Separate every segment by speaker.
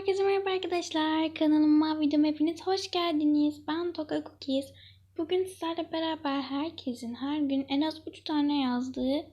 Speaker 1: Herkese merhaba arkadaşlar. Kanalıma videoma hepiniz hoş geldiniz. Ben Toka Cookies. Bugün sizlerle beraber herkesin her gün en az 3 tane yazdığı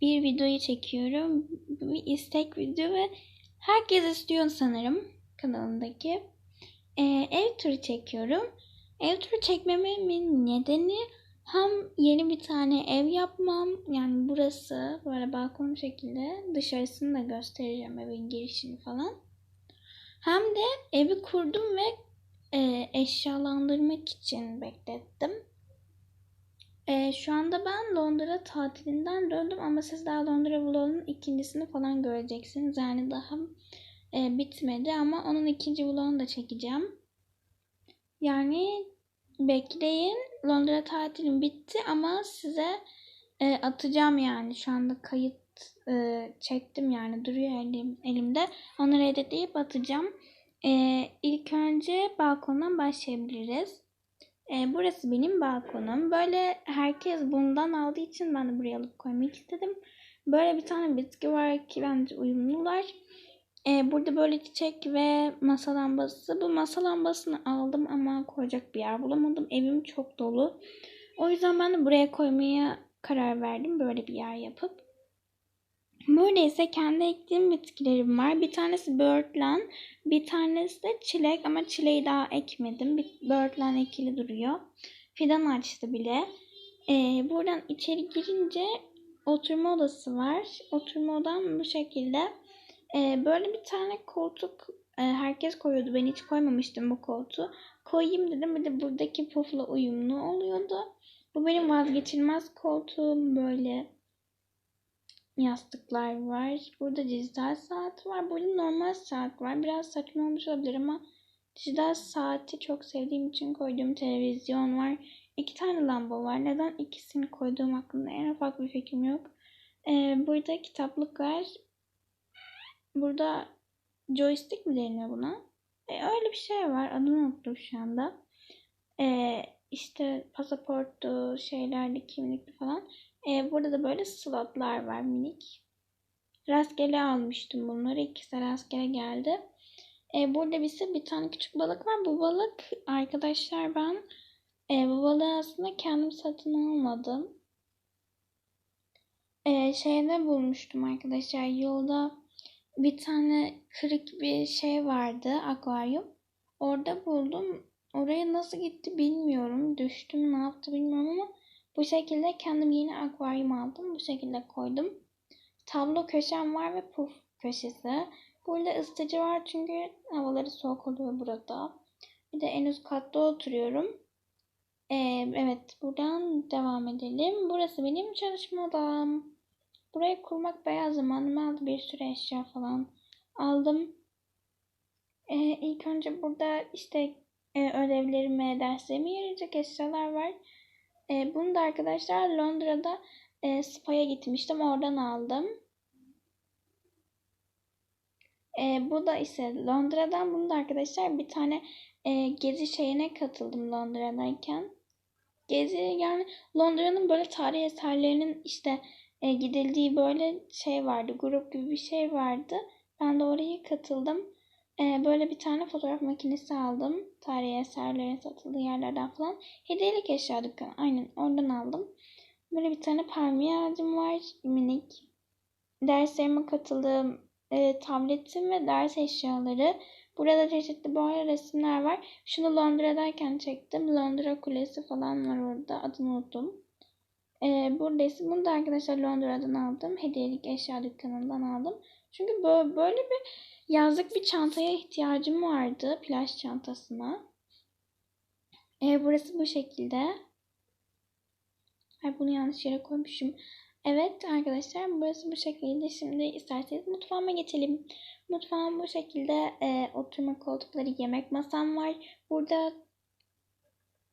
Speaker 1: bir videoyu çekiyorum. Bir istek video ve herkes istiyor sanırım kanalındaki. Ee, ev turu çekiyorum. Ev turu çekmemin nedeni hem yeni bir tane ev yapmam. Yani burası böyle balkon şekilde. Dışarısını da göstereceğim evin girişini falan. Hem de evi kurdum ve e, eşyalandırmak için beklettim. E, şu anda ben Londra tatilinden döndüm ama siz daha Londra vlogunun ikincisini falan göreceksiniz. Yani daha e, bitmedi ama onun ikinci vlogunu da çekeceğim. Yani bekleyin. Londra tatilim bitti ama size e, atacağım yani. Şu anda kayıt e, çektim yani duruyor elim, elimde. Onları editleyip atacağım. E, ilk önce balkondan başlayabiliriz. E, burası benim balkonum. Böyle herkes bundan aldığı için ben de buraya alıp koymak istedim. Böyle bir tane bitki var ki bence uyumlular. E, burada böyle çiçek ve masa lambası. Bu masa lambasını aldım ama koyacak bir yer bulamadım. Evim çok dolu. O yüzden ben de buraya koymaya karar verdim. Böyle bir yer yapıp. Böyleyse kendi ektiğim bitkilerim var. Bir tanesi böğürtlen, bir tanesi de çilek ama çileği daha ekmedim. Böğürtlen ekili duruyor. Fidan açtı bile. Ee, buradan içeri girince oturma odası var. Oturma odam bu şekilde. Ee, böyle bir tane koltuk e, herkes koyuyordu. Ben hiç koymamıştım bu koltuğu. Koyayım dedim. Bir de buradaki pufla uyumlu oluyordu. Bu benim vazgeçilmez koltuğum böyle yastıklar var. Burada dijital saat var. Burada normal saat var. Biraz saçma olmuş olabilir ama dijital saati çok sevdiğim için koyduğum televizyon var. İki tane lamba var. Neden ikisini koyduğum hakkında en ufak bir fikrim yok. Ee, burada kitaplık var. Burada joystick mi deniyor buna? Ee, öyle bir şey var. Adını unuttum şu anda. Ee, işte pasaporttu, şeylerdi, kimlikti falan. Ee, burada da böyle slotlar var minik. Rastgele almıştım bunları. İkisi rastgele geldi. Ee, burada ise bir tane küçük balık var. Bu balık arkadaşlar ben e, bu balığı aslında kendim satın almadım. Ee, şeyde bulmuştum arkadaşlar. Yolda bir tane kırık bir şey vardı. Akvaryum. Orada buldum. Oraya nasıl gitti bilmiyorum. Düştüm ne yaptı bilmiyorum ama bu şekilde kendim yeni akvaryum aldım. Bu şekilde koydum. Tablo köşem var ve puf köşesi. Burada ısıtıcı var çünkü havaları soğuk oluyor burada. Bir de en üst katta oturuyorum. Ee, evet buradan devam edelim. Burası benim çalışma odam. Burayı kurmak bayağı zamanım aldı. Bir sürü eşya falan aldım. Ee, ilk önce burada işte e, ödevlerime, derslerime yarayacak eşyalar var. E, bunu da arkadaşlar Londra'da e, Spa'ya gitmiştim. Oradan aldım. E, bu da ise Londra'dan. Bunu da arkadaşlar bir tane e, gezi şeyine katıldım Londra'dayken. Gezi yani Londra'nın böyle tarih eserlerinin işte e, gidildiği böyle şey vardı. Grup gibi bir şey vardı. Ben de oraya katıldım. Ee, böyle bir tane fotoğraf makinesi aldım. Tarihi eserlerin satıldığı yerlerden falan. Hediyelik eşya dükkanı. Aynen oradan aldım. Böyle bir tane palmiye ağacım var. Minik. Derslerime katıldığım e, tabletim ve ders eşyaları. Burada çeşitli böyle resimler var. Şunu Londra'dayken çektim. Londra Kulesi falan var orada. Adını unuttum. Ee, buradaysa bunu da arkadaşlar Londra'dan aldım. Hediyelik eşya dükkanından aldım. Çünkü böyle, bir yazlık bir çantaya ihtiyacım vardı. Plaj çantasına. Ee, burası bu şekilde. Ay bunu yanlış yere koymuşum. Evet arkadaşlar burası bu şekilde. Şimdi isterseniz mutfağıma geçelim. Mutfağım bu şekilde e, oturma koltukları, yemek masam var. Burada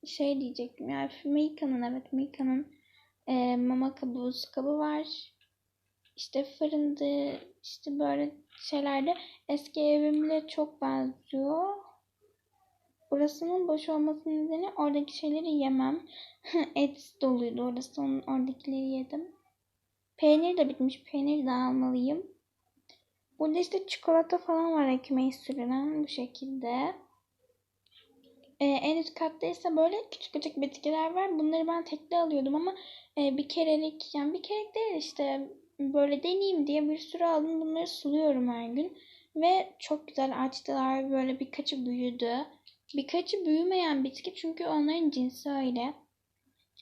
Speaker 1: şey diyecektim ya Milka'nın evet Milka'nın e, mama kabı, buz kabı var. İşte fırındı, işte böyle şeylerde eski evimle çok benziyor. Burasının boş olmasının nedeni oradaki şeyleri yemem. Et doluydu orası, onun oradakileri yedim. Peynir de bitmiş, peynir de almalıyım. Burada işte çikolata falan var ekmeği sürülen bu şekilde. Ee, en üst katta ise böyle küçük küçük bitkiler var. Bunları ben tekli alıyordum ama e, bir kerelik yani bir kerelik değil işte böyle deneyeyim diye bir sürü aldım. Bunları suluyorum her gün. Ve çok güzel açtılar. Böyle birkaçı büyüdü. Birkaçı büyümeyen bitki çünkü onların cinsi öyle.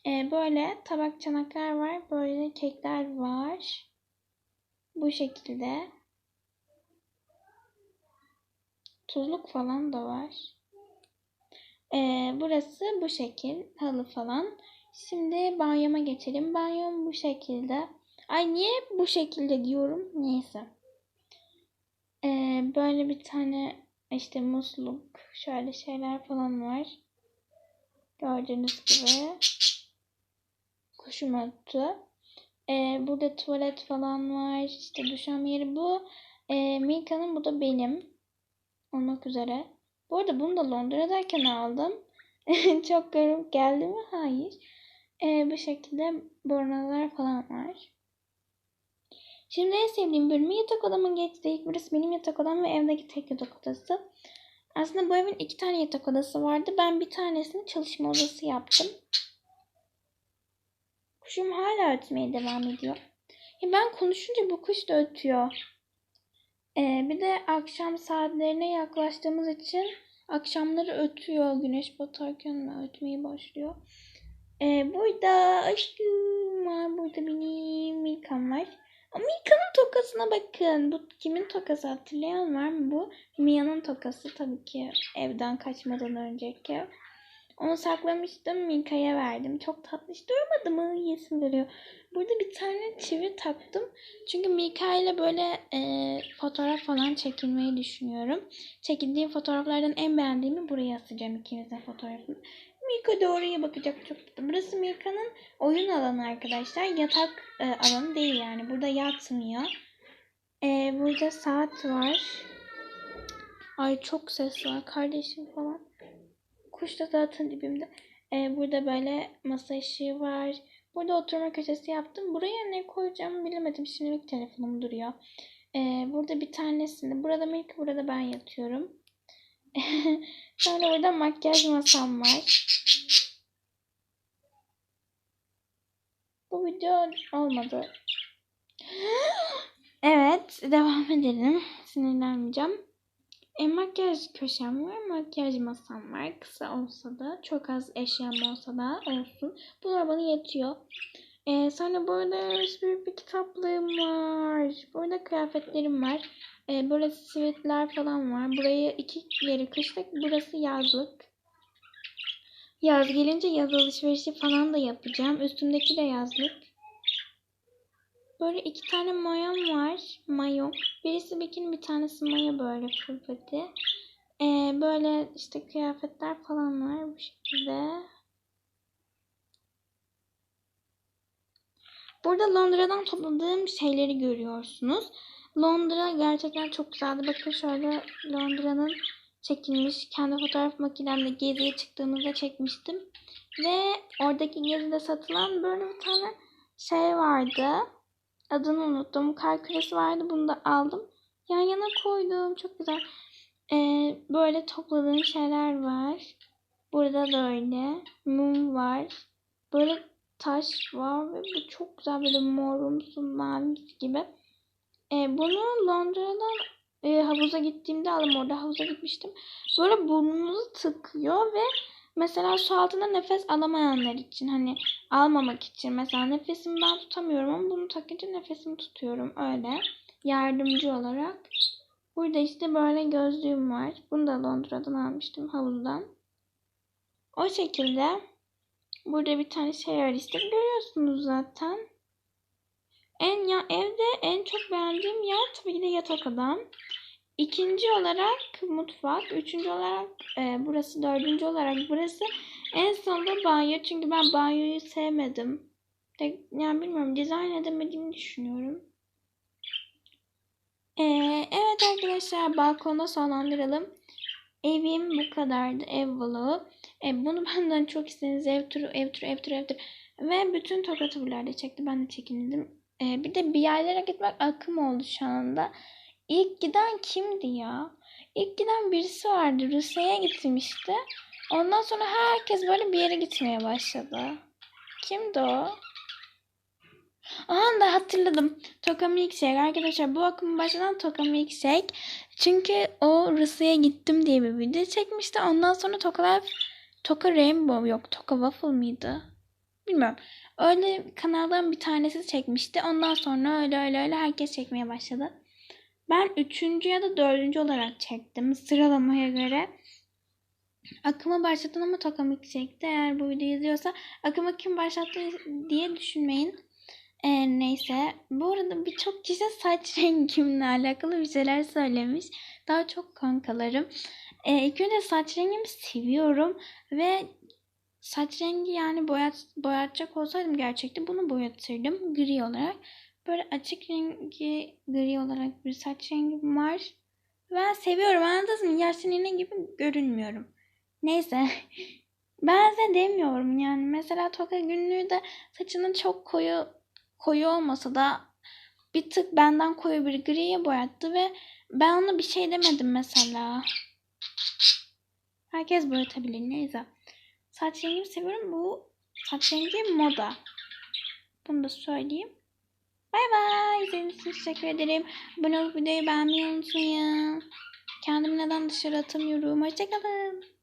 Speaker 1: Ee, böyle tabak çanaklar var. Böyle kekler var. Bu şekilde. Tuzluk falan da var. Ee, burası bu şekil. Halı falan. Şimdi banyoma geçelim. Banyom bu şekilde. Ay niye bu şekilde diyorum? Neyse. Ee, böyle bir tane işte musluk, şöyle şeyler falan var. Gördüğünüz gibi. Kuşum öttü. Ee, burada tuvalet falan var. İşte duşam yeri bu. Ee, Milka'nın bu da benim. Olmak üzere. Bu arada bunu da Londra'dayken aldım. Çok garip geldi mi? Hayır. Ee, bu şekilde bornalar falan var. Şimdi en sevdiğim bölümü yatak odamın geçtiği. Burası benim yatak odam ve evdeki tek yatak odası. Aslında bu evin iki tane yatak odası vardı. Ben bir tanesini çalışma odası yaptım. Kuşum hala ötmeye devam ediyor. Ya ben konuşunca bu kuş da ötüyor. Ee, bir de akşam saatlerine yaklaştığımız için akşamları ötüyor. Güneş batarken ötmeye başlıyor. Ee, burada aşkım var. Burada benim Milka'm var. Ama Milka'nın tokasına bakın. Bu kimin tokası hatırlayan var mı bu? Mia'nın tokası tabii ki evden kaçmadan önceki. Onu saklamıştım Milka'ya verdim. Çok tatlı hiç durmadı mı? Yesim geliyor. Burada bir tane çivi taktım. Çünkü Milka ile böyle e, fotoğraf falan çekilmeyi düşünüyorum. Çekildiğim fotoğraflardan en beğendiğimi buraya asacağım ikimizin fotoğrafını. Milka da oraya bakacak çok. Burası Milka'nın oyun alanı arkadaşlar. Yatak e, alanı değil yani. Burada yatmıyor. E, burada saat var. Ay çok ses var. Kardeşim falan. Kuş da zaten dibimde. Ee, burada böyle masa ışığı var. Burada oturma köşesi yaptım. Buraya ne koyacağımı bilemedim. Şimdilik telefonum duruyor. Ee, burada bir tanesinde. Burada Milk, burada ben yatıyorum. Sonra burada makyaj masam var. Bu video olmadı. Evet, devam edelim. Sinirlenmeyeceğim. E, makyaj köşem var, makyaj masam var. Kısa olsa da, çok az eşyam olsa da olsun. Bunlar bana yetiyor. E, sonra burada bir, bir kitaplığım var. Kıyafetlerim var. E, böyle sivitler falan var. Burayı iki yeri kışlık, burası yazlık. Yaz gelince yaz alışverişi falan da yapacağım. Üstümdeki de yazlık. Böyle iki tane mayom var. Mayo. Birisi bikini bir tanesi mayo böyle full. Ee, böyle işte kıyafetler falan var bu şekilde. Burada Londra'dan topladığım şeyleri görüyorsunuz. Londra gerçekten çok güzeldi. Bakın şöyle Londra'nın çekilmiş. Kendi fotoğraf makinemle geziye çıktığımızda çekmiştim. Ve oradaki gezide satılan böyle bir tane şey vardı. Adını unuttum. Kar küresi vardı. Bunu da aldım. Yan yana koydum. Çok güzel. Ee, böyle topladığım şeyler var. Burada da öyle. Mum var. Böyle taş var ve bu çok güzel böyle morumsu mavimsi gibi. Ee, bunu Londra'dan e, havuza gittiğimde aldım. Orada havuza gitmiştim. Böyle burnunuzu tıkıyor ve Mesela su altında nefes alamayanlar için hani almamak için mesela nefesimi ben tutamıyorum ama bunu takınca nefesimi tutuyorum öyle yardımcı olarak. Burada işte böyle gözlüğüm var. Bunu da Londra'dan almıştım havuzdan. O şekilde burada bir tane şey var işte görüyorsunuz zaten. En ya evde en çok beğendiğim yer tabii ki de yatak odam. İkinci olarak mutfak. Üçüncü olarak e, burası. Dördüncü olarak burası. En sonunda banyo. Çünkü ben banyoyu sevmedim. De, yani bilmiyorum dizayn edemediğimi düşünüyorum. E, evet arkadaşlar balkona sonlandıralım. Evim bu kadardı. Ev vlogu. E, bunu benden çok istediniz. Ev turu, ev turu, ev turu, ev turu. Ve bütün tokatı çekti. Ben de çekindim. E, bir de bir yerlere gitmek akım oldu şu anda. ilk giden kimdi ya? İlk giden birisi vardı. Rusya'ya gitmişti. Ondan sonra herkes böyle bir yere gitmeye başladı. Kimdi o? Aha da hatırladım. Toka Milkshake. Arkadaşlar bu akımı başlatan Toka Milkshake. Çünkü o Rusya'ya gittim diye bir video çekmişti. Ondan sonra Toka Life, Toka Rainbow yok. Toka Waffle mıydı? Bilmiyorum. Öyle kanaldan bir tanesi çekmişti. Ondan sonra öyle öyle öyle herkes çekmeye başladı. Ben üçüncü ya da dördüncü olarak çektim sıralamaya göre. Akımı başlatan ama Toka Milkshake'ti. Eğer bu videoyu izliyorsa akımı kim başlattı diye düşünmeyin. Ee, neyse. Bu arada birçok kişi saç rengimle alakalı bir şeyler söylemiş. Daha çok kankalarım. Ee, ilk önce saç rengimi seviyorum. Ve saç rengi yani boyat, boyatacak olsaydım gerçekten bunu boyatırdım. Gri olarak. Böyle açık rengi gri olarak bir saç rengim var. Ben seviyorum anladınız mı? Yaşlı nene gibi görünmüyorum. Neyse. Benze demiyorum yani. Mesela Toka günlüğü de saçının çok koyu koyu olmasa da bir tık benden koyu bir griye boyattı ve ben ona bir şey demedim mesela. Herkes boyatabilir neyse. Saç rengimi seviyorum. Bu saç rengi moda. Bunu da söyleyeyim. Bay bay. İzlediğiniz için teşekkür ederim. Abone olup videoyu beğenmeyi unutmayın. Kendimi neden dışarı atamıyorum. Hoşçakalın.